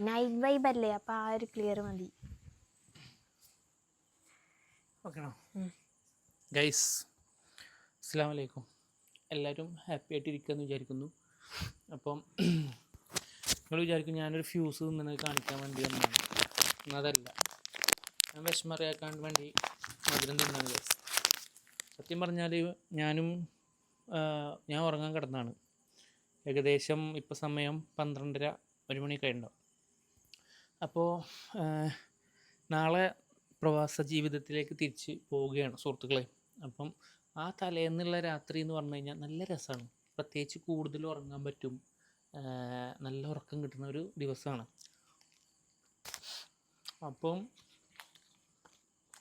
Night vibe അല്ലേ? അപ്പൊ ആ ഒരു ക്ലിയർ മതി. ഗൈസ് അസ്സാമലൈക്കും എല്ലാവരും ഹാപ്പി ആയിട്ട് ഇരിക്കുമെന്ന് വിചാരിക്കുന്നു. അപ്പം നിങ്ങൾ വിചാരിക്കും ഞാനൊരു ഫ്യൂസ് നിന്നത് കാണിക്കാൻ വേണ്ടി വന്നതാണ്. അതല്ല. ഞാൻ വിഷമറിയാക്കാൻ വേണ്ടി മധുരം തിന്നാണ് ഗൈസ് സത്യം പറഞ്ഞാൽ ഞാനും ഞാൻ ഉറങ്ങാൻ കിടന്നാണ്. ഏകദേശം ഇപ്പോൾ സമയം പന്ത്രണ്ടര ഒരു മണി ഉണ്ടാവും അപ്പോൾ നാളെ പ്രവാസ ജീവിതത്തിലേക്ക് തിരിച്ച് പോവുകയാണ് സുഹൃത്തുക്കളെ. അപ്പം ആ തലേന്നുള്ള രാത്രി എന്ന് പറഞ്ഞു കഴിഞ്ഞാൽ നല്ല രസമാണ് പ്രത്യേകിച്ച് കൂടുതൽ ഉറങ്ങാൻ പറ്റും. നല്ല ഉറക്കം കിട്ടുന്ന ഒരു ദിവസമാണ്. അപ്പം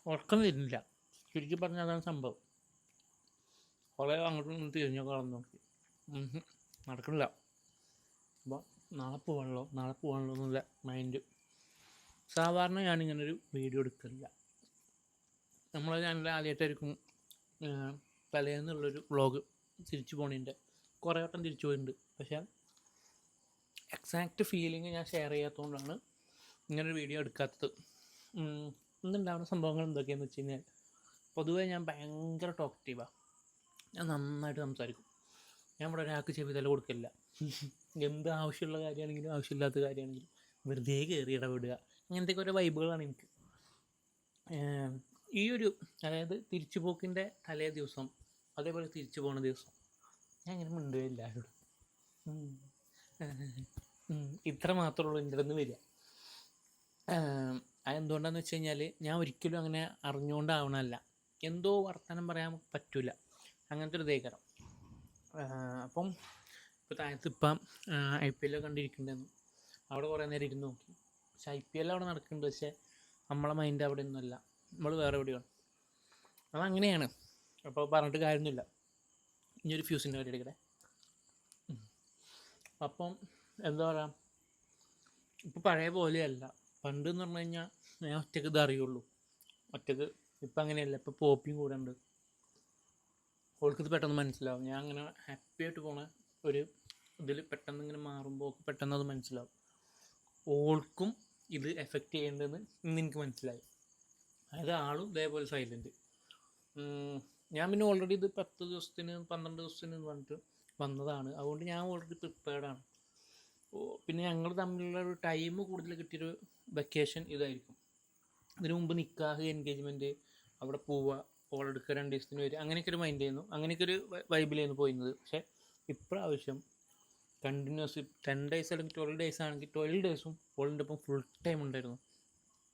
ഉറക്കം വരുന്നില്ല. ചുരുക്കി പറഞ്ഞാൽ അതാണ് സംഭവം. കുറേ അങ്ങോട്ടും തിരിഞ്ഞോ കളന്ന് നോക്കി. നടക്കണില്ല അപ്പോൾ നാളെ പോവാണല്ലോ നാളെ പോവാണല്ലോ എന്നുള്ള മൈൻഡ് സാധാരണ ഞാനിങ്ങനൊരു വീഡിയോ എടുക്കില്ല നമ്മളെ ചാനൽ ആദ്യമായിട്ടായിരിക്കും തലേന്നുള്ളൊരു വ്ളോഗ് തിരിച്ചു പോണതിന്റെ കുറേ വട്ടം തിരിച്ചു പോയിട്ടുണ്ട്. പക്ഷേ എക്സാക്റ്റ് ഫീലിംഗ് ഞാൻ ഷെയർ ചെയ്യാത്തതുകൊണ്ടാണ് ഇങ്ങനൊരു വീഡിയോ എടുക്കാത്തത്. ഇന്നുണ്ടാവുന്ന സംഭവങ്ങൾ എന്തൊക്കെയാണെന്ന് വെച്ച് കഴിഞ്ഞാൽ പൊതുവേ ഞാൻ ഭയങ്കര ടോക്റ്റീവാണ് ഞാൻ നന്നായിട്ട് സംസാരിക്കും. ഞാൻ ഇവിടെ ഒരാൾക്ക് ചെവി തല കൊടുക്കില്ല എന്ത് ആവശ്യമുള്ള കാര്യമാണെങ്കിലും ആവശ്യമില്ലാത്ത കാര്യമാണെങ്കിലും വെറുതെ കയറി ഇടപെടുക. അങ്ങനത്തെയൊക്കെ ഓരോ വൈബുകളാണ് എനിക്ക്. ഈ ഒരു അതായത് തിരിച്ചുപോക്കിന്റെ തലേ ദിവസം അതേപോലെ തിരിച്ചു പോണ ദിവസം ഞാൻ ഇങ്ങനെ മിണ്ടുക. ഉം. ഇത്ര മാത്രമേ ഉള്ളൂ എന്റെ അടുത്ത് വരിക. അതെന്തുകൊണ്ടാന്ന് വെച്ച് കഴിഞ്ഞാൽ ഞാൻ ഒരിക്കലും അങ്ങനെ അറിഞ്ഞുകൊണ്ടാവണമല്ല എന്തോ വർത്തമാനം പറയാൻ പറ്റില്ല അങ്ങനത്തെ ഒരു ദേഹരം അപ്പം ഇപ്പോൾ താഴത്ത് ഇപ്പം ഐ പി എല്ലൊക്കെ കണ്ടിരിക്കുന്നുണ്ടെന്നു. അവിടെ കുറേ നേരം ഇരുന്ന് നോക്കി. പക്ഷെ ഐ പി എൽ അവിടെ നടക്കുന്നുണ്ട്. പക്ഷേ നമ്മളെ മൈൻഡ് അവിടെ ഒന്നുമല്ല. നമ്മൾ വേറെ എവിടെയാണ്? അത് അങ്ങനെയാണ്. അപ്പോൾ പറഞ്ഞിട്ട് കാര്യമൊന്നുമില്ല. ഇനി ഒരു ഫ്യൂസിന്റെ കാര്യം എടുക്കട്ടെ. അപ്പം എന്താ പറയുക ഇപ്പോൾ പഴയ പോലെയല്ല. പണ്ട് എന്ന് പറഞ്ഞു കഴിഞ്ഞാൽ ഞാൻ ഒറ്റയ്ക്ക് ഇത് അറിയുള്ളൂ. ഒറ്റയ്ക്ക് ഇപ്പം അങ്ങനെയല്ല. ഇപ്പോൾ പോപ്പിയും കൂടെ ഉണ്ട്. ഓൾക്കിത് പെട്ടെന്ന് മനസ്സിലാവും. ഞാൻ അങ്ങനെ ഹാപ്പി ആയിട്ട് പോണ ഒരു ഇതിൽ പെട്ടെന്ന് ഇങ്ങനെ മാറുമ്പോൾ പെട്ടെന്ന് അത് മനസ്സിലാവും. ഓൾക്കും ഇത് എഫക്റ്റ് ചെയ്യേണ്ടതെന്ന് ഇന്ന് എനിക്ക് മനസ്സിലായി. അതായത് ആളും ഇതേപോലെ സൈലന്റ് ഞാൻ പിന്നെ ഓൾറെഡി ഇത് പത്ത് ദിവസത്തിന് പന്ത്രണ്ട് ദിവസത്തിന് പറഞ്ഞിട്ട് വന്നതാണ്. അതുകൊണ്ട് ഞാൻ ഓൾറെഡി പ്രിപ്പയർഡാണ് പിന്നെ ഞങ്ങൾ തമ്മിലുള്ള ഒരു ടൈം കൂടുതൽ കിട്ടിയൊരു വെക്കേഷൻ ഇതായിരിക്കും. ഇതിനു മുമ്പ് നിക്കാഹ് എൻഗേജ്മെന്റ് അവിടെ പോവുക ഓളെടുക്കുക രണ്ട് ദിവസത്തിന് വരിക അങ്ങനെയൊക്കെ ഒരു മൈൻഡ് ചെയ്യുന്നു അങ്ങനെയൊക്കെ ഒരു വൈബിലായിരുന്നു പോയിരുന്നത്. പക്ഷേ ഇപ്രാവശ്യം കണ്ടിന്യൂസ് ടെൻ ഡേയ്സ് അല്ലെങ്കിൽ ട്വൽവ് ഡേയ്സ് ആണെങ്കിൽ ട്വൽവ് ഡേയ്സും ഓളിന്റെ ഒപ്പം ഫുൾ ടൈം ഉണ്ടായിരുന്നു.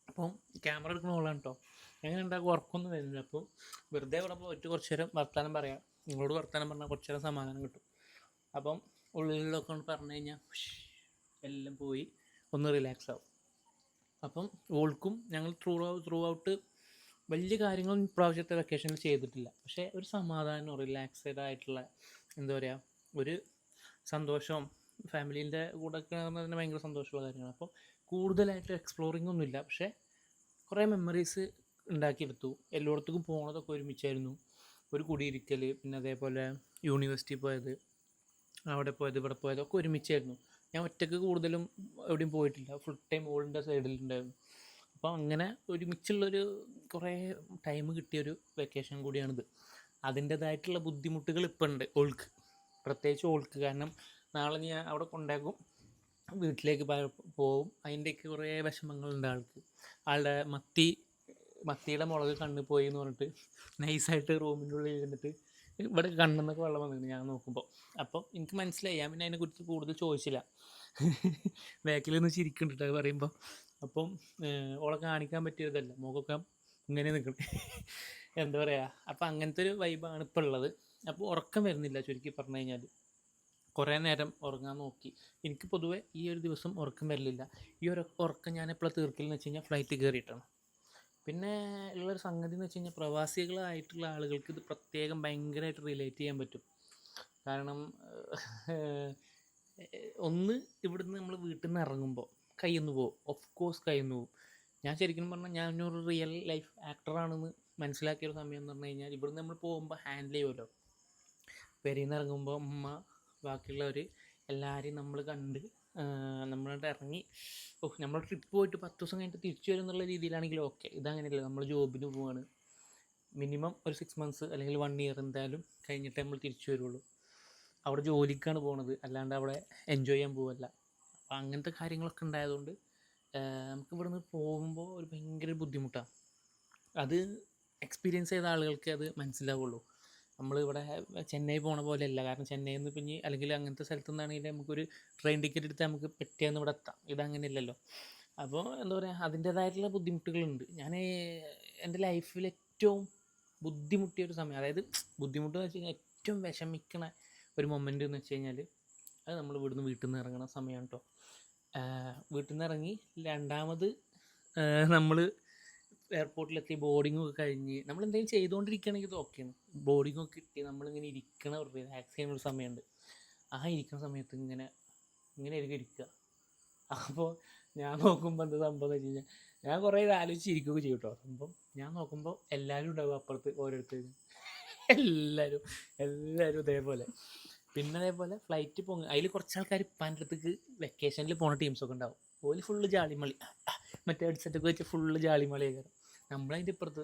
അപ്പം ക്യാമറ എടുക്കുന്ന ഓളാണ് കേട്ടോ എങ്ങനെ ഉണ്ടാകും ഉറക്കൊന്നും വരുന്നില്ല. അപ്പോൾ വെറുതെ ഇവിടെ പോയിട്ട് കുറച്ച് നേരം വർത്തമാനം പറയാം. നിങ്ങളോട് വർത്താനം പറഞ്ഞാൽ കുറച്ച് നേരം സമാധാനം കിട്ടും. അപ്പം ഉള്ളിലൊക്കെ കൊണ്ട് പറഞ്ഞു കഴിഞ്ഞാൽ എല്ലാം പോയി ഒന്ന് റിലാക്സ് ആവും. അപ്പം ഓൾക്കും ഞങ്ങൾ ത്രൂ ത്രൂ ഔട്ട് വലിയ കാര്യങ്ങളും ഇപ്രാവശ്യത്തെ വെക്കേഷനിൽ ചെയ്തിട്ടില്ല. പക്ഷേ ഒരു സമാധാനം റിലാക്സഡ് ആയിട്ടുള്ള എന്താ പറയുക ഒരു സന്തോഷം ഫാമിലീന്റെ കൂടെ ഒക്കെ തന്നെ ഭയങ്കര സന്തോഷമുള്ള കാര്യമാണ് അപ്പോൾ കൂടുതലായിട്ട് എക്സ്പ്ലോറിംഗ് ഒന്നുമില്ല പക്ഷേ കുറേ മെമ്മറീസ് ഉണ്ടാക്കിയെടുത്തു. എല്ലായിടത്തേക്കും പോകണതൊക്കെ ഒരുമിച്ചായിരുന്നു. ഒരു കുടിയിരിക്കൽ പിന്നെ അതേപോലെ യൂണിവേഴ്സിറ്റി പോയത് അവിടെ പോയത് ഇവിടെ പോയത് ഒക്കെ ഒരുമിച്ചായിരുന്നു. ഞാൻ ഒറ്റയ്ക്ക് കൂടുതലും എവിടെയും പോയിട്ടില്ല. ഫുൾ ടൈം ഓളിന്റെ സൈഡിലുണ്ടായിരുന്നു അപ്പോൾ അങ്ങനെ ഒരുമിച്ചുള്ളൊരു കുറേ ടൈം കിട്ടിയൊരു വെക്കേഷൻ കൂടിയാണിത്. അതിന്റേതായിട്ടുള്ള ബുദ്ധിമുട്ടുകൾ ഇപ്പം ഉണ്ട് ഓൾക്ക് പ്രത്യേകിച്ച് ഓൾക്ക് കാരണം നാളെ ഞാൻ അവിടെ കൊണ്ടാക്കും. വീട്ടിലേക്ക് പോവും. അതിന്റെയൊക്കെ കുറേ വിഷമങ്ങളുണ്ട് ആൾക്ക്. ആളുടെ മത്തി മത്തിയുടെ മുളക് കണ്ണ് പോയി എന്ന് പറഞ്ഞിട്ട് നൈസായിട്ട് റൂമിന്റെ ഉള്ളിൽ ഇരുന്നിട്ട് ഇവിടെ കണ്ണെന്നൊക്കെ വെള്ളം വന്നിട്ടുണ്ട് ഞാൻ നോക്കുമ്പോൾ അപ്പോൾ എനിക്ക് മനസ്സിലായി. ഞാൻ പിന്നെ അതിനെക്കുറിച്ച് കൂടുതൽ ചോദിച്ചില്ല. ബാക്കിൽ നിന്ന് ചിരിക്കുന്നുണ്ട് പറയുമ്പോൾ അപ്പം ഓളെ കാണിക്കാൻ പറ്റിയതല്ല മുഖമൊക്കെ ഇങ്ങനെ നിൽക്കണം എന്താ പറയുക അപ്പം അങ്ങനത്തെ ഒരു വൈബാണ് ഇപ്പോൾ ഉള്ളത്. അപ്പോൾ ഉറക്കം വരുന്നില്ല ചുരുക്കി പറഞ്ഞു കഴിഞ്ഞാൽ കുറേ നേരം ഉറങ്ങാൻ നോക്കി. എനിക്ക് പൊതുവേ ഈ ഒരു ദിവസം ഉറക്കം വരലില്ല ഈ ഒരു ഉറക്കം ഞാൻ എപ്പോഴാണ് തീർക്കലെന്ന് വെച്ച് കഴിഞ്ഞാൽ ഫ്ലൈറ്റ് കയറിയിട്ടാണ് പിന്നെ ഉള്ളൊരു സംഗതി എന്ന് വെച്ച് കഴിഞ്ഞാൽ പ്രവാസികളായിട്ടുള്ള ആളുകൾക്ക് ഇത് പ്രത്യേകം ഭയങ്കരമായിട്ട് റിലേറ്റ് ചെയ്യാൻ പറ്റും. കാരണം ഒന്ന് ഇവിടുന്ന് നമ്മൾ വീട്ടിൽ നിന്ന് ഇറങ്ങുമ്പോൾ കയ്യിൽ പോകും ഓഫ് കോഴ്സ് കയ്യിൽ പോകും ഞാൻ ശരിക്കും പറഞ്ഞാൽ ഞാനൊരു റിയൽ ലൈഫ് ആക്ടറാണെന്ന് മനസ്സിലാക്കിയ ഒരു സമയം എന്ന് പറഞ്ഞു കഴിഞ്ഞാൽ ഇവിടുന്ന് നമ്മൾ പോകുമ്പോൾ ഹാൻഡിൽ ചെയ്യുമല്ലോ പെരിയിൽ നിന്ന് ഇറങ്ങുമ്പോൾ അമ്മ ബാക്കിയുള്ളവർ എല്ലാവരെയും നമ്മൾ കണ്ട് നമ്മളിവിടെ ഇറങ്ങി ഓ നമ്മൾ ട്രിപ്പ് പോയിട്ട് പത്ത് ദിവസം കഴിഞ്ഞിട്ട് തിരിച്ചു വരും എന്നുള്ള രീതിയിലാണെങ്കിൽ ഓക്കെ ഇതങ്ങനെയല്ല നമ്മൾ ജോബിന് പോവാണ്. മിനിമം ഒരു സിക്സ് മന്ത്സ് അല്ലെങ്കിൽ വൺ ഇയർ എന്തായാലും കഴിഞ്ഞിട്ട് നമ്മൾ തിരിച്ചു വരുള്ളൂ. അവിടെ ജോലിക്കാണ് പോണത് അല്ലാണ്ട് അവിടെ എൻജോയ് ചെയ്യാൻ പോവല്ല. അപ്പം അങ്ങനത്തെ കാര്യങ്ങളൊക്കെ ഉണ്ടായതുകൊണ്ട് നമുക്ക് ഇവിടുന്ന് പോകുമ്പോൾ ഒരു ഭയങ്കര ബുദ്ധിമുട്ടാണ് അത് എക്സ്പീരിയൻസ് ചെയ്ത ആളുകൾക്ക് അത് മനസ്സിലാവുള്ളൂ. നമ്മൾ ഇവിടെ ചെന്നൈ പോണ പോലെ അല്ല കാരണം ചെന്നൈയിൽ നിന്ന് പിന്നെ അല്ലെങ്കിൽ അങ്ങനത്തെ സ്ഥലത്തു നിന്നാണെങ്കിൽ നമുക്കൊരു ട്രെയിൻ ടിക്കറ്റ് എടുത്ത് നമുക്ക് പെട്ടെന്ന് ഇവിടെ എത്താം. ഇതങ്ങനെയല്ലല്ലോ അപ്പോൾ എന്താ പറയുക അതിന്റേതായിട്ടുള്ള ബുദ്ധിമുട്ടുകളുണ്ട്. ഞാൻ എന്റെ ലൈഫിൽ ഏറ്റവും ബുദ്ധിമുട്ടിയ ഒരു സമയം അതായത് ബുദ്ധിമുട്ട് എന്ന് വെച്ച് കഴിഞ്ഞാൽ ഏറ്റവും വിഷമിക്കണ ഒരു മൊമെന്റ് എന്ന് വെച്ച് കഴിഞ്ഞാൽ അത് നമ്മൾ ഇവിടുന്ന് വീട്ടിൽ നിന്ന് ഇറങ്ങണ സമയമാണ് കേട്ടോ വീട്ടിൽ നിന്ന് ഇറങ്ങി രണ്ടാമത് നമ്മൾ എയർപോർട്ടിലെത്തി ബോർഡിംഗ് ഒക്കെ കഴിഞ്ഞ് നമ്മൾ എന്തെങ്കിലും ചെയ്തുകൊണ്ടിരിക്കുകയാണെങ്കിൽ ഇത് ഓക്കെയാണ് ബോർഡിംഗ് ഒക്കെ കിട്ടി നമ്മളിങ്ങനെ ഇരിക്കണ റിലാക്സ് ചെയ്യുന്ന ഒരു സമയമുണ്ട്. ആ ഇരിക്കുന്ന സമയത്ത് ഇങ്ങനെ ഇങ്ങനെ ആയിരിക്കും ഇരിക്കുക. അപ്പോൾ ഞാൻ നോക്കുമ്പോൾ എന്താ സംഭവം എന്ന് വെച്ച് കഴിഞ്ഞാൽ ഞാൻ കുറേ ഇത് ആലോചിച്ചിരിക്കുകയൊക്കെ ചെയ്യും കേട്ടോ സംഭവം ഞാൻ നോക്കുമ്പോൾ എല്ലാവരും ഉണ്ടാവും അപ്പുറത്ത് ഓരോരുത്തരും. എല്ലാവരും എല്ലാവരും ഇതേപോലെ. പിന്നെ അതേപോലെ ഫ്ലൈറ്റ് പോകും അതിൽ കുറച്ച് ആൾക്കാർ ഇപ്പം അടുത്തേക്ക് വെക്കേഷനിൽ പോണ ടീംസൊക്കെ ഉണ്ടാവും. ഓൽ ഫുള്ള് ജാളിമളി മറ്റേ ഹെഡ്സെറ്റൊക്കെ വെച്ച് ഫുള്ള് ജാളിമളിയൊക്കെ നമ്മളതിന്റെ ഇപ്പുറത്ത്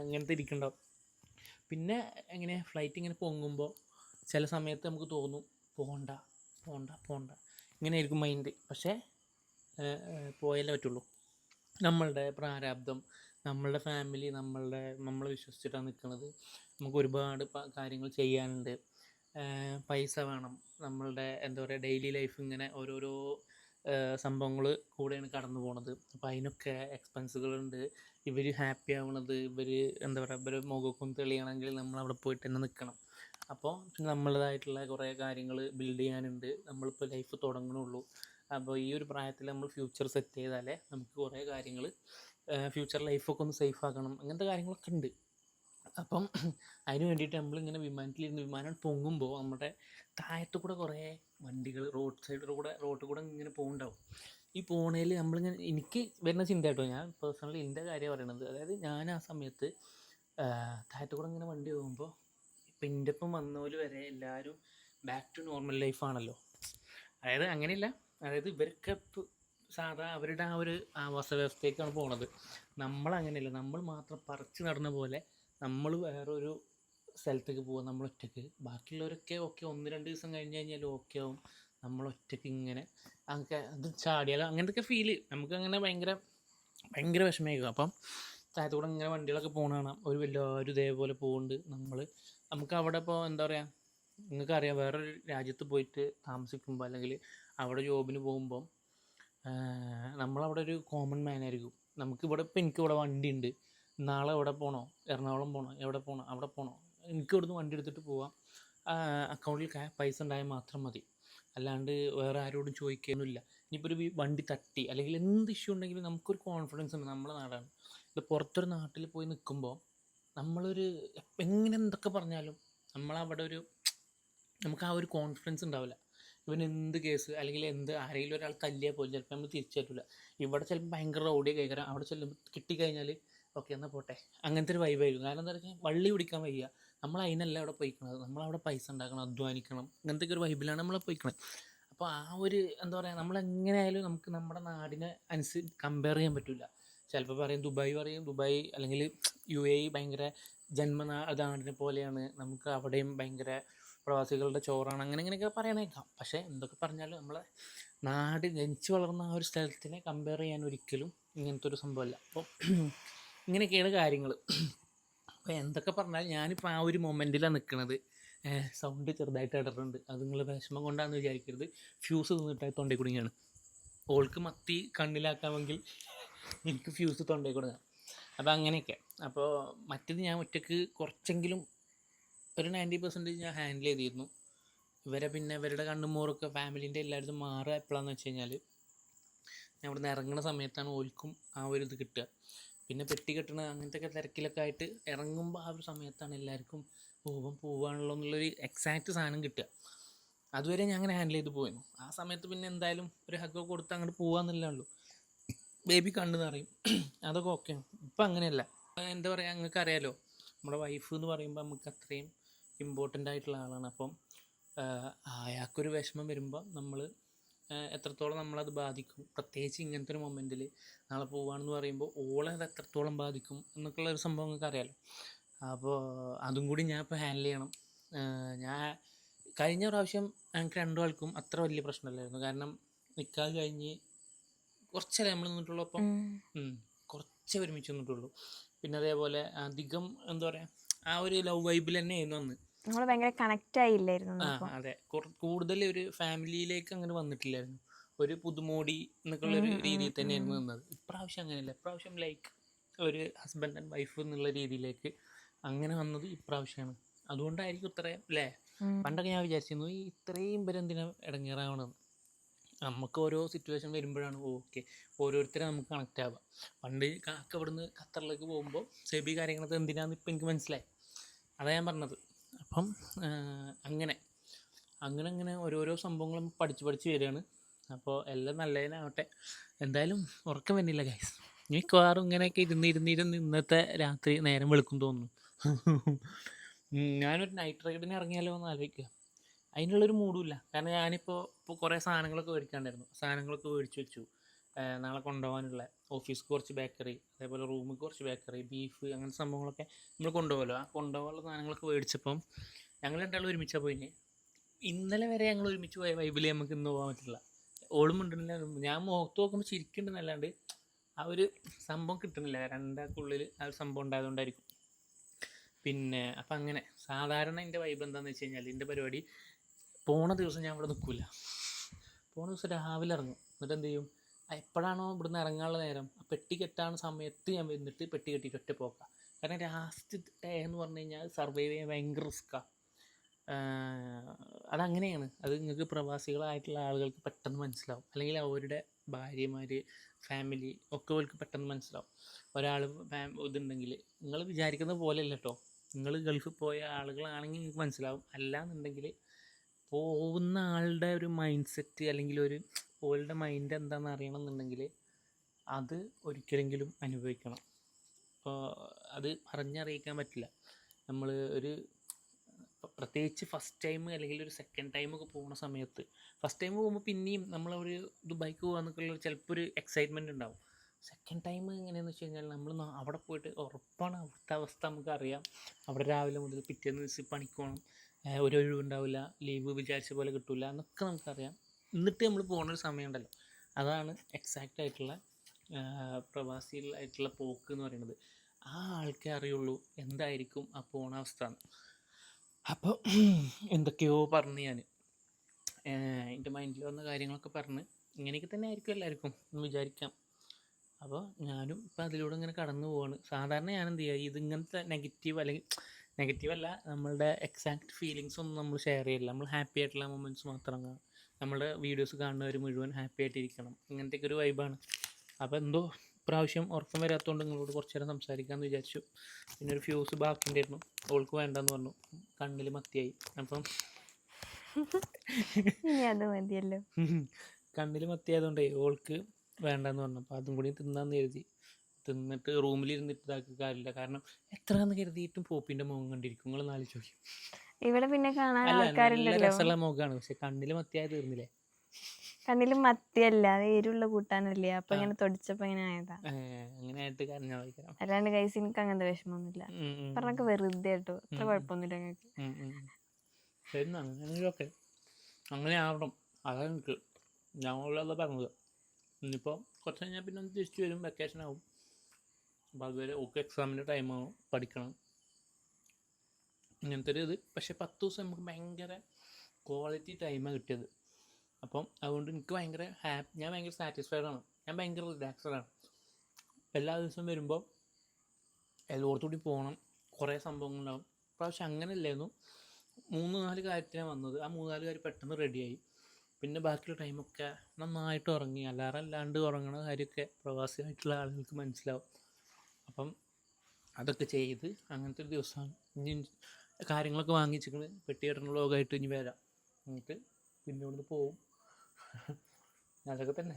അങ്ങനത്തെ ഇരിക്കണ്ടാവും പിന്നെ എങ്ങനെ ഫ്ലൈറ്റ് ഇങ്ങനെ പൊങ്ങുമ്പോൾ ചില സമയത്ത് നമുക്ക് തോന്നും പോണ്ട പോണ്ട പോണ്ട. ഇങ്ങനെ ആയിരിക്കും മൈൻഡ് പക്ഷേ പോയാലേ പറ്റുള്ളൂ. നമ്മളുടെ പ്രാരാബ്ദം നമ്മളുടെ ഫാമിലി നമ്മളുടെ നമ്മൾ വിശ്വസിച്ചിട്ടാണ് നിൽക്കുന്നത്. നമുക്ക് ഒരുപാട് കാര്യങ്ങൾ ചെയ്യാനുണ്ട്. പൈസ വേണം. നമ്മളുടെ എന്താ പറയുക ഡെയിലി ലൈഫ് ഇങ്ങനെ ഓരോരോ സംഭവങ്ങൾ കൂടെയാണ് കടന്നു പോണത്. അപ്പോൾ അതിനൊക്കെ എക്സ്പെൻസുകളുണ്ട് ഇവർ ഹാപ്പി ആവണത് ഇവർ എന്താ പറയുക ഇവർ മുഖക്കും തെളിയണമെങ്കിൽ നമ്മൾ അവിടെ പോയിട്ട് തന്നെ നിൽക്കണം അപ്പോൾ പിന്നെ നമ്മളതായിട്ടുള്ള കുറേ കാര്യങ്ങൾ ബിൽഡ് ചെയ്യാനുണ്ട്. നമ്മളിപ്പോൾ ലൈഫ് തുടങ്ങണുള്ളൂ. അപ്പോൾ ഈ ഒരു പ്രായത്തിൽ നമ്മൾ ഫ്യൂച്ചർ സെറ്റ് ചെയ്താലേ നമുക്ക് കുറേ കാര്യങ്ങൾ ഫ്യൂച്ചർ ലൈഫൊക്കെ ഒന്ന് സേഫ് ആക്കണം. അങ്ങനത്തെ കാര്യങ്ങളൊക്കെ ഉണ്ട്. അപ്പം അതിന് വേണ്ടിയിട്ട് നമ്മളിങ്ങനെ വിമാനത്തിലിരുന്ന് വിമാനം പൊങ്ങുമ്പോൾ നമ്മുടെ താഴത്തു കൂടെ കുറേ വണ്ടികൾ റോഡ് സൈഡിലൂടെ റോഡിൽ കൂടെ ഇങ്ങനെ പോകുന്നുണ്ടാവും ഈ പോണേൽ നമ്മളിങ്ങനെ എനിക്ക് വരുന്ന ചിന്ത കേട്ടോ ഞാൻ പേഴ്സണലി എന്റെ കാര്യം പറയണത്. അതായത് ഞാൻ ആ സമയത്ത് താഴത്തു കൂടെ ഇങ്ങനെ വണ്ടി പോകുമ്പോൾ ഇപ്പം എന്റെ ഒപ്പം വന്നവർ വരെ എല്ലാവരും ബാക്ക് ടു നോർമൽ ലൈഫാണല്ലോ അതായത് അങ്ങനെയല്ല അതായത് ഇവർക്ക് സാധാ അവരുടെ ആ ഒരു ആവാസ വ്യവസ്ഥയ്ക്കാണ് പോണത്. നമ്മളങ്ങനെയല്ല നമ്മൾ മാത്രം പറിച്ചു നടന്ന പോലെ നമ്മൾ വേറൊരു സ്ഥലത്തേക്ക് പോകുക നമ്മൾ ഒറ്റയ്ക്ക് ബാക്കിയുള്ളവരൊക്കെ ഓക്കെ ഒന്ന് രണ്ട് ദിവസം കഴിഞ്ഞ് കഴിഞ്ഞാൽ ഓക്കെ ആവും. നമ്മൾ ഒറ്റയ്ക്ക് ഇങ്ങനെ അങ്ങനെ അത് ചാടിയാലോ അങ്ങനത്തെ ഫീൽ നമുക്ക് അങ്ങനെ ഭയങ്കര ഭയങ്കര വിഷമമായിരിക്കും. അപ്പം താഴത്തൂടെ ഇങ്ങനെ വണ്ടികളൊക്കെ പോകണ കാണാം. ഒരു എല്ലാവരും ഇതേപോലെ പോകുന്നുണ്ട് നമ്മൾ നമുക്ക് അവിടെ ഇപ്പോൾ എന്താ പറയുക നിങ്ങൾക്കറിയാം വേറൊരു രാജ്യത്ത് പോയിട്ട് താമസിക്കുമ്പോൾ അല്ലെങ്കിൽ അവിടെ ജോബിന് പോകുമ്പോൾ നമ്മളവിടെ ഒരു കോമൺ മാൻ ആയിരിക്കും. നമുക്കിവിടെ ഇപ്പോൾ എനിക്കിവിടെ വണ്ടി ഉണ്ട് നാളെ എവിടെ പോകണോ എറണാകുളം പോകണോ എവിടെ പോകണോ അവിടെ പോകണോ എനിക്ക് ഇവിടുന്ന് വണ്ടി എടുത്തിട്ട് പോവാം. അക്കൗണ്ടിൽ പൈസ ഉണ്ടായാൽ മാത്രം മതി. അല്ലാണ്ട് വേറെ ആരോടും ചോദിക്കാനൊന്നുമില്ല. ഇനിയിപ്പോൾ ഒരു വണ്ടി തട്ടി അല്ലെങ്കിൽ എന്ത് ഇഷ്യൂ ഉണ്ടെങ്കിലും നമുക്കൊരു കോൺഫിഡൻസ് ഉണ്ട് നമ്മുടെ നാടാണ്. ഇത് പുറത്തൊരു നാട്ടിൽ പോയി നിൽക്കുമ്പോൾ നമ്മളൊരു എങ്ങനെ എന്തൊക്കെ പറഞ്ഞാലും നമ്മളവിടെ ഒരു നമുക്ക് ആ ഒരു കോൺഫിഡൻസ് ഉണ്ടാവില്ല. ഇവൻ എന്ത് കേസ് അല്ലെങ്കിൽ എന്ത് ആരെങ്കിലും ഒരാൾ തല്ലിയാൽ പോലും ചിലപ്പോൾ നമ്മൾ തിരിച്ചു തരില്ല ഇവിടെ ചിലപ്പോൾ ഭയങ്കര ഓടിയ കേൾക്കാം അവിടെ ചെല്ലുമ്പോൾ കിട്ടിക്കഴിഞ്ഞാൽ ഓക്കെ എന്നാൽ പോട്ടെ. അങ്ങനത്തെ ഒരു വൈബായിരിക്കും കാരണം എന്താ പറയുക വള്ളി പിടിക്കാൻ വയ്യ. നമ്മൾ അതിനല്ല അവിടെ പോയിക്കണത്. നമ്മളവിടെ പൈസ ഉണ്ടാക്കണം അധ്വാനിക്കണം. അങ്ങനത്തെ ഒരു വൈബിലാണ് നമ്മൾ പോയിക്കണത്. അപ്പോൾ ആ ഒരു എന്താ പറയുക നമ്മൾ എങ്ങനെയായാലും നമുക്ക് നമ്മുടെ നാടിനെ അനുസരിച്ച് കമ്പയർ ചെയ്യാൻ പറ്റില്ല ചിലപ്പോൾ പറയും ദുബായ് പറയും. ദുബായ് അല്ലെങ്കിൽ യു എ ഭയങ്കര ജന്മനാ നാടിനെ പോലെയാണ്. നമുക്ക് അവിടെയും ഭയങ്കര പ്രവാസികളുടെ ചോറാണ്. അങ്ങനെ ഇങ്ങനെയൊക്കെ പറയണേക്കാം. പക്ഷേ എന്തൊക്കെ പറഞ്ഞാലും നമ്മളെ നാട് ജനിച്ചു വളർന്ന ആ ഒരു സ്ഥലത്തിനെ കമ്പയർ ചെയ്യാൻ ഒരിക്കലും ഇങ്ങനത്തെ ഒരു സംഭവമല്ല അപ്പോൾ ഇങ്ങനെയൊക്കെയാണ് കാര്യങ്ങൾ അപ്പോൾ എന്തൊക്കെ പറഞ്ഞാൽ ഞാനിപ്പോൾ ആ ഒരു മൊമെന്റിലാണ് നിൽക്കുന്നത് സൗണ്ട് ചെറുതായിട്ട് ഇടറുണ്ട് അത് നിങ്ങൾ വിഷമം കൊണ്ടാണെന്ന് വിചാരിക്കരുത്. ഫ്യൂസ് തിന്നിട്ടായി തൊണ്ടയിൽ കുടുങ്ങിയാണ്. ഓൾക്ക് മത്തി കണ്ണിലാക്കാമെങ്കിൽ എനിക്ക് ഫ്യൂസ് തൊണ്ടയിൽ കൊടുക്കാം അപ്പോൾ അങ്ങനെയൊക്കെ. അപ്പോൾ മറ്റേത് ഞാൻ ഒറ്റയ്ക്ക് കുറച്ചെങ്കിലും ഒരു നയന്റി പെർസെന്റേജ് ഞാൻ ഹാൻഡിൽ ചെയ്തിരുന്നു. ഇവരെ പിന്നെ ഇവരുടെ കണ്ണുമോറൊക്കെ ഫാമിലീന്റെ എല്ലായിടത്തും മാറുക എപ്പോഴാണെന്ന് വെച്ച് കഴിഞ്ഞാൽ ഞാൻ ഇവിടുന്ന് ഇറങ്ങുന്ന സമയത്താണ് ഓൽക്കും ആ ഒരു ഇത് കിട്ടുക. പിന്നെ പെട്ടി കെട്ടണ അങ്ങനത്തെ തിരക്കിലൊക്കെ ആയിട്ട് ഇറങ്ങുമ്പോൾ ആ ഒരു സമയത്താണ് എല്ലാവർക്കും പോവാൻ പോവാണല്ലോ എന്നുള്ളൊരു എക്സാക്റ്റ് സാധനം കിട്ടുക. അതുവരെ ഞാൻ അങ്ങനെ ഹാൻഡിൽ ചെയ്ത് പോയിരുന്നു. ആ സമയത്ത് പിന്നെ എന്തായാലും ഒരു ഹഗ് കൊടുത്ത് അങ്ങോട്ട് പോകാമെന്നല്ലേ ഉള്ളൂ. ബേബി കണ്ടു നിറയും അതൊക്കെ ഓക്കെ ഇപ്പം അങ്ങനെയല്ല. എന്താ പറയുക നിങ്ങൾക്ക് അറിയാലോ നമ്മുടെ വൈഫ് എന്ന് പറയുമ്പോൾ നമുക്ക് അത്രയും ഇമ്പോർട്ടന്റ് ആയിട്ടുള്ള ആളാണ്. അപ്പം അയാൾക്കൊരു വിഷമം വരുമ്പോൾ നമ്മൾ എത്രത്തോളം നമ്മളത് ബാധിക്കും? പ്രത്യേകിച്ച് ഇങ്ങനത്തെ ഒരു മൊമെന്റിൽ നാളെ പോവുകയാണെന്ന് പറയുമ്പോൾ ഓളെ അത് എത്രത്തോളം ബാധിക്കും എന്നൊക്കെയുള്ള ഒരു സംഭവം നിങ്ങൾക്ക് അറിയാലോ? അപ്പോൾ അതും കൂടി ഞാൻ ഇപ്പോൾ ഹാൻഡിൽ ചെയ്യണം. ഞാൻ കഴിഞ്ഞ പ്രാവശ്യം ഞങ്ങൾക്ക് രണ്ടു ആൾക്കും അത്ര വലിയ പ്രശ്നമില്ലായിരുന്നു. കാരണം നിൽക്കാതെ കഴിഞ്ഞ് കുറച്ചല്ലേ നമ്മൾ നിന്നിട്ടുള്ളൂ അപ്പം. കുറച്ചേ ഒരുമിച്ച് നിന്നിട്ടുള്ളൂ. പിന്നെ അതേപോലെ അധികം എന്താ പറയുക ആ ഒരു ലവ് വൈബിൽ തന്നെ ആയിരുന്നു അന്ന്. നമ്മൾ ഭയങ്കര കണക്ട് ആയില്ലായിരുന്നു അതെ. കൂടുതൽ ഒരു ഫാമിലിയിലേക്ക് അങ്ങനെ വന്നിട്ടില്ലായിരുന്നു. ഒരു പുതുമോടി എന്നൊക്കെയുള്ള ഒരു രീതിയിൽ തന്നെയായിരുന്നു. നിന്നത്. ഇപ്രാവശ്യം അങ്ങനെയല്ല. ഇപ്രാവശ്യം ലൈക്ക് ഒരു ഹസ്ബൻഡ് ആൻഡ് വൈഫ് എന്നുള്ള രീതിയിലേക്ക് അങ്ങനെ വന്നത് ഇപ്രാവശ്യമാണ് അതുകൊണ്ടായിരിക്കും ഇത്രയും അല്ലേ. പണ്ടൊക്കെ ഞാൻ വിചാരിച്ചിരുന്നു ഈ ഇത്രയും പേര് എന്തിനാ ഇടങ്ങേറാവണമെന്ന് നമുക്ക് ഓരോ സിറ്റുവേഷൻ വരുമ്പോഴാണ് ഓക്കെ. ഓരോരുത്തരെ നമുക്ക് കണക്ട് ആവാം. പണ്ട് കാക്ക ഇവിടുന്ന് ഖത്തറിലേക്ക് പോകുമ്പോൾ സെബി കാര്യങ്ങളൊക്കെ എന്തിനാന്ന് ഇപ്പം എനിക്ക് മനസ്സിലായി. അതാ ഞാൻ പറഞ്ഞത്. അപ്പം അങ്ങനെ. അങ്ങനെ അങ്ങനെ ഓരോരോ സംഭവങ്ങളും പഠിച്ച് പഠിച്ച് വരികയാണ്. അപ്പോൾ എല്ലാം നല്ലതിനാവട്ടെ. എന്തായാലും ഉറക്കം വന്നില്ല ഗൈസ് മിക്കവാറും ഇങ്ങനെയൊക്കെ ഇരുന്ന് ഇരുന്ന് ഇരുന്ന് ഇന്നത്തെ രാത്രി നേരം വെളുക്കും തോന്നുന്നു. ഞാനൊരു നൈറ്റ് റൈഡിന് ഇറങ്ങിയാലോ എന്ന് ആലോചിക്കുക. അതിനുള്ളൊരു മൂഡുമില്ല കാരണം ഞാനിപ്പോൾ ഇപ്പോൾ കുറേ സാധനങ്ങളൊക്കെ മേടിക്കാണ്ടായിരുന്നു. സാധനങ്ങളൊക്കെ മേടിച്ച് വെച്ചു. നാളെ കൊണ്ടുപോകാനുള്ള ഓഫീസ് കുറച്ച് ബേക്കറി അതേപോലെ റൂമിൽ കുറച്ച് ബേക്കറി ബീഫ് അങ്ങനത്തെ സംഭവങ്ങളൊക്കെ നമ്മൾ കൊണ്ടുപോകലോ? ആ കൊണ്ടുപോകാനുള്ള സാധനങ്ങളൊക്കെ മേടിച്ചപ്പം ഞങ്ങൾ രണ്ടാളും ഒരുമിച്ചാണ് പോയിന്. ഇന്നലെ വരെ ഞങ്ങൾ ഒരുമിച്ച് പോയ വൈബിൽ നമുക്ക് ഇന്ന് പോകാൻ പറ്റില്ല. ഓളും ഉണ്ടെന്നില്ല ഞാൻ മുഖത്ത് നോക്കുമ്പോൾ ചിരിക്കുന്നുണ്ടെന്നല്ലാണ്ട് ആ ഒരു സംഭവം കിട്ടുന്നില്ല രണ്ടാൾക്കുള്ളിൽ ആ ഒരു സംഭവം ഉണ്ടായതുകൊണ്ടായിരിക്കും. പിന്നെ അപ്പം അങ്ങനെ സാധാരണ എന്റെ വൈബ് എന്താണെന്ന് വെച്ച് കഴിഞ്ഞാൽ എന്റെ പരിപാടി പോണ ദിവസം ഞാൻ ഇവിടെ നിൽക്കില്ല പോണ ദിവസം രാവിലെ ഇറങ്ങും. എന്നിട്ട് എന്ത് ചെയ്യും? എപ്പോഴാണോ ഇവിടുന്ന് ഇറങ്ങാനുള്ള നേരം. ആ പെട്ടി കെട്ടാണ് സമയത്ത് ഞാൻ വന്നിട്ട് പെട്ടി കെട്ടിയിട്ട് ഒറ്റ പോക്കാം. കാരണം ലാസ്റ്റ് ഡേ എന്ന് പറഞ്ഞു കഴിഞ്ഞാൽ സർവൈവ് ചെയ്യാൻ ഭയങ്കര റിസ്ക്കാണ് അതങ്ങനെയാണ്. അത് നിങ്ങൾക്ക് പ്രവാസികളായിട്ടുള്ള ആളുകൾക്ക് പെട്ടെന്ന് മനസ്സിലാവും. അല്ലെങ്കിൽ അവരുടെ ഭാര്യമാർ ഫാമിലി ഒക്കെ അവർക്ക് പെട്ടെന്ന് മനസ്സിലാവും. ഒരാൾ ഫാം ഇതുണ്ടെങ്കിൽ നിങ്ങൾ വിചാരിക്കുന്ന പോലെയല്ല കേട്ടോ നിങ്ങൾ ഗൾഫിൽ പോയ ആളുകളാണെങ്കിൽ നിങ്ങൾക്ക് മനസ്സിലാവും. അല്ല എന്നുണ്ടെങ്കിൽ പോകുന്ന ആളുടെ ഒരു മൈൻഡ് സെറ്റ് അല്ലെങ്കിൽ ഒരു ഓളുടെ മൈൻഡ് എന്താണെന്ന് അറിയണമെന്നുണ്ടെങ്കിൽ അത് ഒരിക്കലെങ്കിലും അനുഭവിക്കണം. അപ്പോൾ അത് പറഞ്ഞറിയിക്കാൻ പറ്റില്ല. നമ്മൾ ഒരു പ്രത്യേകിച്ച് ഫസ്റ്റ് ടൈം അല്ലെങ്കിൽ ഒരു സെക്കൻഡ് ടൈം ഒക്കെ പോകുന്ന സമയത്ത് ഫസ്റ്റ് ടൈം പോകുമ്പോൾ പിന്നെയും നമ്മൾ ഒരു ഇത് ബൈക്ക് പോകാന്നൊക്കെയുള്ള ചിലപ്പോൾ ഒരു എക്സൈറ്റ്മെന്റ് ഉണ്ടാവും. സെക്കൻഡ് ടൈം എങ്ങനെയാണെന്ന് വെച്ച് കഴിഞ്ഞാൽ നമ്മൾ അവിടെ പോയിട്ട് ഉറപ്പാണ് അവിടുത്തെ അവസ്ഥ നമുക്കറിയാം അവിടെ രാവിലെ മുതൽ പിറ്റേന്ന് ദിവസം പണിക്ക് പോകണം ഒരു ഒഴിവുണ്ടാവില്ല. ലീവ് വിചാരിച്ച പോലെ കിട്ടില്ല എന്നൊക്കെ നമുക്കറിയാം. എന്നിട്ട് നമ്മൾ പോകുന്ന ഒരു സമയമുണ്ടല്ലോ. അതാണ് എക്സാക്റ്റ് ആയിട്ടുള്ള പ്രവാസികളായിട്ടുള്ള പോക്ക് എന്ന് പറയുന്നത്. ആ ആൾക്കേ അറിയുള്ളൂ എന്തായിരിക്കും ആ പോണ അവസ്ഥ അപ്പോൾ എന്തൊക്കെയോ പറഞ്ഞു ഞാൻ എന്റെ മൈൻഡിൽ വന്ന കാര്യങ്ങളൊക്കെ പറഞ്ഞ് ഇങ്ങനെയൊക്കെ തന്നെ ആയിരിക്കും എല്ലാവർക്കും എന്ന് വിചാരിക്കാം. അപ്പോൾ ഞാനും ഇപ്പം അതിലൂടെ ഇങ്ങനെ കടന്നു പോവാണ്. സാധാരണ ഞാൻ എന്ത് ചെയ്യുക ഇത് ഇങ്ങനത്തെ നെഗറ്റീവ് അല്ലെങ്കിൽ നെഗറ്റീവ് അല്ല നമ്മളുടെ എക്സാക്ട് ഫീലിങ്സ് ഒന്നും നമ്മൾ ഷെയർ ചെയ്യില്ല നമ്മൾ ഹാപ്പി ആയിട്ടുള്ള മൊമെന്റ്സ് മാത്രം നമ്മുടെ വീഡിയോസ് കാണുന്നവർ മുഴുവൻ ഹാപ്പി ആയിട്ടിരിക്കണം. ഇങ്ങനത്തെയൊക്കെ ഒരു വൈബാണ് അപ്പോൾ എന്തോ പ്രാവശ്യം ഉറക്കം വരാത്തതുകൊണ്ട് നിങ്ങളോട് കുറച്ച് നേരം സംസാരിക്കാമെന്ന് വിചാരിച്ചു. പിന്നെ ഒരു ഫ്യൂസ് ബാക്കി ഉണ്ടായിരുന്നു അവൾക്ക് വേണ്ടെന്ന് പറഞ്ഞു. കണ്ണിൽ മത്തിയായി. അപ്പം അത് മതിയല്ലോ. കണ്ണിൽ മത്തിയായതുകൊണ്ടേ ഓൾക്ക് വേണ്ടെന്ന് പറഞ്ഞു. അപ്പോൾ അതും കൂടി തിന്നാന്ന് കരുതി. തിന്നിട്ട് റൂമിലിരുന്നിട്ട് ഇതാക്കി കാര്യമില്ല. കാരണം എത്രയാണെന്ന് കരുതിയിട്ടും പോപ്പിന്റെ മുഖം കണ്ടിരിക്കും. നിങ്ങൾ നാല് ചോദിക്കും ഇവിടെ പിന്നെ കാണാൻ ആൾക്കാരുണ്ടല്ലോ രസമുള്ള മുഖമാണ് പക്ഷെ കണ്ണിൽ മത്തിയായ തീർന്നില്ലേ? കണ്ണിലും മത്തിയല്ല അത് എരിവുള്ള കൂട്ടാനല്ലേ. അപ്പൊ ഇങ്ങനെ തൊടിച്ചപ്പോ ഇങ്ങനെ ആയതാ. അല്ലാണ്ട് കൈസ് എനിക്ക് അങ്ങനത്തെ വിഷമമൊന്നുമില്ല പറഞ്ഞൊക്കെ വെറുതെ കേട്ടോ അത്ര. കുഴപ്പമൊന്നുമില്ല ഞങ്ങൾക്ക് അങ്ങനെ ആവണം. അതാണ് എനിക്ക് ഞങ്ങളുള്ളത് പറഞ്ഞത്. ഇനിയിപ്പോൾ കുറച്ച് കഴിഞ്ഞാൽ പിന്നെ ഒന്ന് തിരിച്ചു വരും. വെക്കേഷൻ ആവും. അപ്പോൾ അതുവരെ ഓക്കെ എക്സാമിന്റെ ടൈമാവും പഠിക്കണം. ഇങ്ങനത്തെ ഒരു ഇത് പക്ഷേ പത്ത് ദിവസം നമുക്ക് ഭയങ്കര ക്വാളിറ്റി ടൈമാണ് കിട്ടിയത്. അപ്പം അതുകൊണ്ട് എനിക്ക് ഭയങ്കര ഹാപ്പി ഞാൻ ഭയങ്കര സാറ്റിസ്ഫൈഡ് ആണ്. ഞാൻ ഭയങ്കര റിലാക്സ്ഡ് ആണ്. എല്ലാ ദിവസവും വരുമ്പോൾ എല്ലായിടത്തുകൂടി പോകണം. കുറേ സംഭവങ്ങളുണ്ടാവും. പ്രാവശ്യം അങ്ങനെയല്ലായിരുന്നു. മൂന്ന് നാല് കാര്യത്തിനാണ് വന്നത്. ആ മൂന്ന് നാല് കാര്യം പെട്ടെന്ന് റെഡിയായി പിന്നെ ബാക്കിയുള്ള ടൈമൊക്കെ നന്നായിട്ട് ഉറങ്ങി. അല്ലാതെ അല്ലാണ്ട് ഉറങ്ങണ കാര്യമൊക്കെ പ്രവാസിയായിട്ടുള്ള ആളുകൾക്ക് മനസ്സിലാവും. അപ്പം അതൊക്കെ ചെയ്ത് അങ്ങനത്തെ ഒരു ദിവസമാണ്. കാര്യങ്ങളൊക്കെ വാങ്ങിച്ചിട്ട് പെട്ടി കെട്ടണ വ്ലോഗായിട്ട് ഇനി വരാം. എന്നിട്ട് പിന്നെ ഇവിടുന്ന് പോവും. അതൊക്കെ തന്നെ.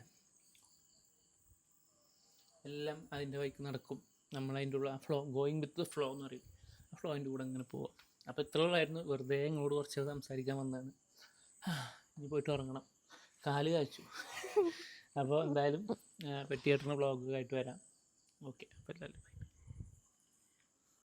എല്ലാം അതിന്റെ വഴിക്ക് നടക്കും. നമ്മൾ അതിന്റെ ഉള്ള flow going with the flow എന്ന് പറയും. ആ ഫ്ലോയിന്റെ കൂടെ അങ്ങനെ പോവാം. അപ്പോൾ ഇത്ര ഉള്ളായിരുന്നു. വെറുതെ നിങ്ങളോട് കുറച്ച് സംസാരിക്കാൻ വന്നതാണ്. ഇനി പോയിട്ട് ഉറങ്ങണം. കാൽ കാച്ചു. അപ്പോൾ എന്തായാലും പെട്ടിയേട്ടന് വ്ളോഗ് ആയിട്ട് വരാം. ഓക്കെ. അപ്പോൾ എല്ലാവരും.